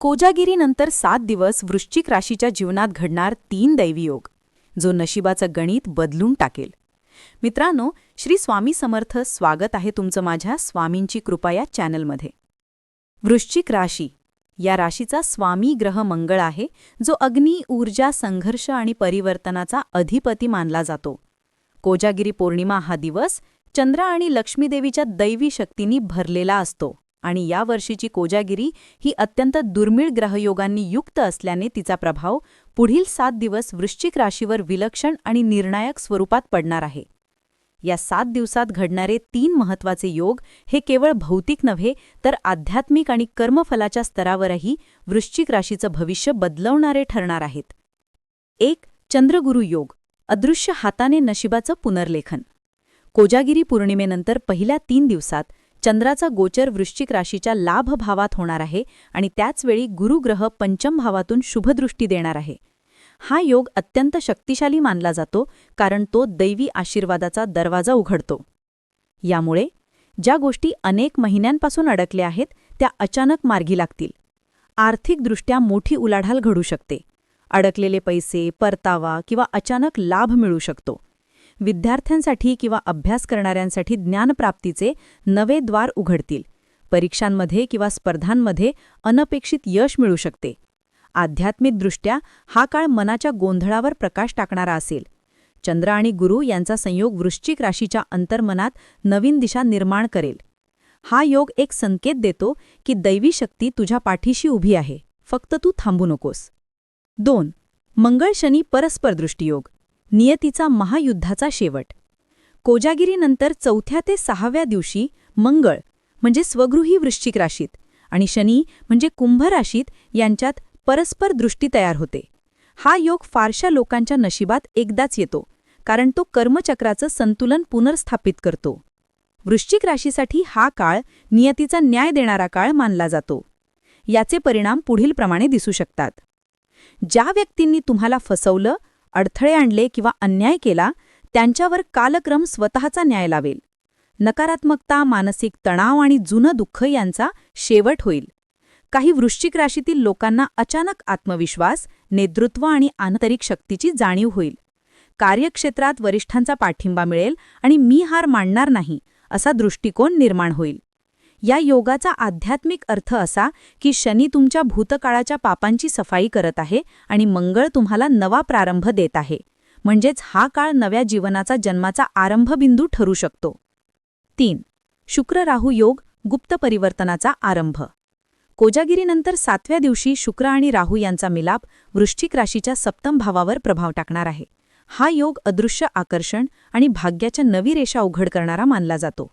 कोजागिरीनंतर सात दिवस वृश्चिक राशीच्या जीवनात घडणार तीन दैवीयोग जो नशिबाचं गणित बदलून टाकेल. मित्रांनो श्री स्वामी समर्थ स्वागत आहे तुमचं माझ्या स्वामींची कृपा या चॅनलमध्ये. वृश्चिक राशी या राशीचा स्वामी ग्रह मंगळ आहे जो अग्नी ऊर्जा संघर्ष आणि परिवर्तनाचा अधिपती मानला जातो. कोजागिरी पौर्णिमा हा दिवस चंद्र आणि लक्ष्मीदेवीच्या दैवी शक्तींनी भरलेला असतो. आणि या वर्षीची कोजागिरी ही अत्यंत दुर्मिळ ग्रहयोगांनी युक्त असल्याने तिचा प्रभाव पुढील सात दिवस वृश्चिक राशीवर विलक्षण आणि निर्णायक स्वरूपात पडणार आहे. या सात दिवसात घडणारे तीन महत्त्वाचे योग हे केवळ भौतिक नव्हे तर आध्यात्मिक आणि कर्मफलाच्या स्तरावरही वृश्चिक राशीचं भविष्य बदलवणारे ठरणार आहेत. एक चंद्रगुरु योग अदृश्य हाताने नशिबाचं पुनर्लेखन. कोजागिरी पौर्णिमेनंतर पहिल्या तीन दिवसात चंद्राचा गोचर वृश्चिक राशीच्या लाभ भावात होणार आहे आणि त्याचवेळी गुरुग्रह पंचम भावातून शुभदृष्टी देणार आहे. हा योग अत्यंत शक्तिशाली मानला जातो कारण तो दैवी आशीर्वादाचा दरवाजा उघडतो. यामुळे ज्या गोष्टी अनेक महिन्यांपासून अडकल्या आहेत त्या अचानक मार्गी लागतील. आर्थिकदृष्ट्या मोठी उलाढाल घडू शकते. अडकलेले पैसे परतावा किंवा अचानक लाभ मिळू शकतो. विद्यार्थ्यांसाठी किंवा अभ्यास करणाऱ्यांसाठी ज्ञानप्राप्तीचे नवे द्वार उघडतील. परीक्षांमध्ये किंवा स्पर्धांमध्ये अनपेक्षित यश मिळू शकते. आध्यात्मिकदृष्ट्या हा काळ मनाच्या गोंधळावर प्रकाश टाकणारा असेल. चंद्र आणि गुरु यांचा संयोग वृश्चिक राशीच्या अंतर्मनात नवीन दिशा निर्माण करेल. हा योग एक संकेत देतो की दैवी शक्ती तुझ्या पाठीशी उभी आहे. फक्त तू थांबू नकोस. दोन. मंगळ शनी परस्पर दृष्टियोग. नियतीचा महायुद्धाचा शेवट. कोजागिरीनंतर चौथ्या ते सहाव्या दिवशी मंगळ म्हणजे स्वगृही वृश्चिक राशीत आणि शनी म्हणजे कुंभ राशीत यांच्यात परस्पर दृष्टी तयार होते. हा योग फारशा लोकांच्या नशिबात एकदाच येतो कारण तो कर्मचक्राचं संतुलन पुनर्स्थापित करतो. वृश्चिक राशीसाठी हा काळ नियतीचा न्याय देणारा काळ मानला जातो. याचे परिणाम पुढीलप्रमाणे दिसू शकतात. ज्या व्यक्तींनी तुम्हाला फसवलं अडथळे आणले किंवा अन्याय केला त्यांच्यावर कालक्रम स्वतःचा न्याय लावेल. नकारात्मकता मानसिक तणाव आणि जुनं दुःख यांचा शेवट होईल. काही वृश्चिक राशीतील लोकांना अचानक आत्मविश्वास नेतृत्व आणि आंतरिक शक्तीची जाणीव होईल. कार्यक्षेत्रात वरिष्ठांचा पाठिंबा मिळेल आणि मी हार मांडणार नाही असा दृष्टिकोन निर्माण होईल. या योगाचा आध्यात्मिक अर्थ असा की शनी तुमच्या भूतकाळाच्या पापांची सफाई करत आहे आणि मंगळ तुम्हाला नवा प्रारंभ देत आहे. म्हणजेच हा काळ नव्या जीवनाचा जन्माचा आरंभबिंदू ठरू शकतो. तीन. शुक्र राहू योग गुप्त परिवर्तनाचा आरंभ. कोजागिरीनंतर सातव्या दिवशी शुक्र आणि राहू यांचा मिलाप वृश्चिक राशीच्या सप्तम भावावर प्रभाव टाकणार आहे. हा योग अदृश्य आकर्षण आणि भाग्याच्या नवी रेषा उघड करणारा मानला जातो.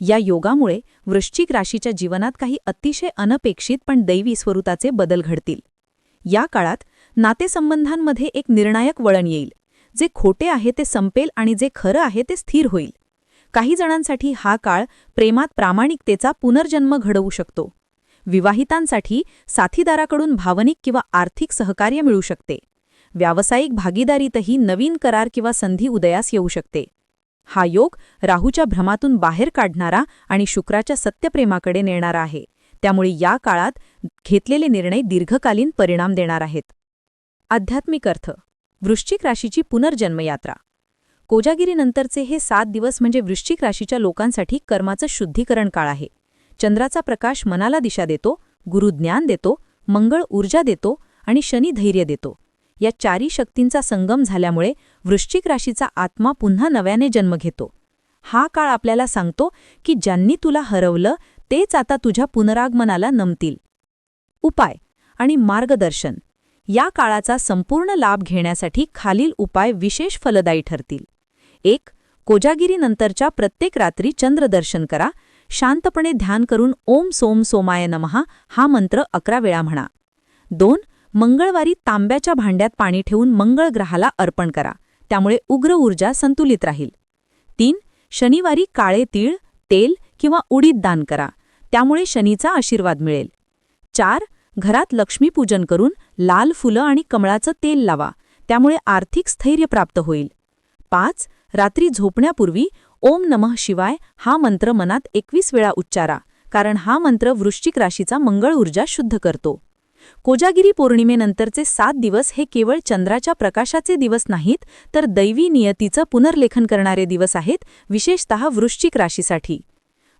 या योगामुळे वृश्चिक राशीच्या जीवनात काही अतिशय अनपेक्षित पण दैवी स्वरूपाचे बदल घडतील. या काळात नातेसंबंधांमध्ये एक निर्णायक वळण येईल. जे खोटे आहे ते संपेल आणि जे खरं आहे ते स्थिर होईल. काही जणांसाठी हा काळ प्रेमात प्रामाणिकतेचा पुनर्जन्म घडवू शकतो. विवाहितांसाठी साथीदाराकडून भावनिक किंवा आर्थिक सहकार्य मिळू शकते. व्यावसायिक भागीदारीतही नवीन करार किंवा संधी उदयास येऊ शकते. हा योग राहूच्या भ्रमातून बाहेर काढणारा आणि शुक्राच्या सत्यप्रेमाकडे नेणारा आहे. त्यामुळे या काळात घेतलेले निर्णय दीर्घकालीन परिणाम देणार आहेत. आध्यात्मिक अर्थ. वृश्चिक राशीची पुनर्जन्मयात्रा. कोजागिरीनंतरचे हे सात दिवस म्हणजे वृश्चिक राशीच्या लोकांसाठी कर्माचं शुद्धीकरण काळ आहे. चंद्राचा प्रकाश मनाला दिशा देतो गुरु ज्ञान देतो मंगळ ऊर्जा देतो आणि शनी धैर्य देतो. या चारी शक्तींचा संगम झाल्यामुळे वृश्चिक राशीचा आत्मा पुन्हा नव्याने जन्म घेतो. हा काळ आपल्याला सांगतो की ज्यांनी तुला हरवलं तेच आता तुझ्या पुनरागमनाला नमतील. उपाय आणि मार्गदर्शन. या काळाचा संपूर्ण लाभ घेण्यासाठी खालील उपाय विशेष फलदायी ठरतील. एक कोजागिरीनंतरच्या प्रत्येक रात्री चंद्रदर्शन करा. शांतपणे ध्यान करून ओम सोम सोमाय नमहा हा मंत्र अकरा वेळा म्हणा. दोन मंगळवारी तांब्याच्या भांड्यात पाणी ठेवून मंगळ ग्रहाला अर्पण करा. त्यामुळे उग्र ऊर्जा संतुलित राहील. तीन शनिवारी काळे तीळ तेल किंवा उडीद दान करा. त्यामुळे शनीचा आशीर्वाद मिळेल. चार घरात लक्ष्मीपूजन करून लाल फुलं आणि कमळाचं तेल लावा. त्यामुळे आर्थिक स्थैर्य प्राप्त होईल. पाच रात्री झोपण्यापूर्वी ओम नमः शिवाय हा मंत्र मनात एकवीस वेळा उच्चारा कारण हा मंत्र वृश्चिक राशीचा मंगळ ऊर्जा शुद्ध करतो. कोजागिरी पौर्णिमेनंतरचे सात दिवस हे केवळ चंद्राच्या प्रकाशाचे दिवस नाहीत तर दैवी नियतीचं पुनर्लेखन करणारे दिवस आहेत विशेषतः वृश्चिक राशीसाठी.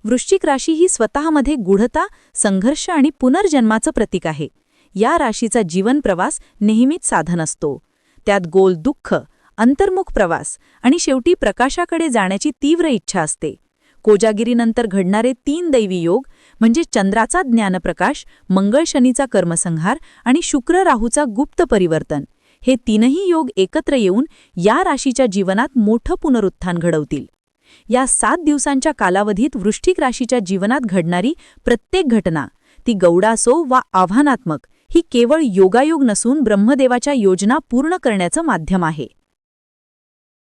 वृश्चिक राशी ही स्वतःमध्ये गूढता संघर्ष आणि पुनर्जन्माचं प्रतीक आहे. या राशीचा जीवन प्रवास नेहमीच साधन असतो. त्यात गोल दुःख अंतर्मुख प्रवास आणि शेवटी प्रकाशाकडे जाण्याची तीव्र इच्छा असते. कोजागिरीनंतर घडणारे तीन दैवी योग म्हणजे चंद्राचा ज्ञानप्रकाश मंगळ शनीचा कर्मसंहार आणि शुक्र राहूचा गुप्त परिवर्तन. हे तीनही योग एकत्र येऊन या राशीच्या जीवनात मोठं पुनरुत्थान घडवतील. या सात दिवसांच्या कालावधीत वृष्टिक राशीच्या जीवनात घडणारी प्रत्येक घटना ती गौडासो वा आव्हानात्मक ही केवळ योगायोग नसून ब्रह्मदेवाच्या योजना पूर्ण करण्याचं माध्यम आहे.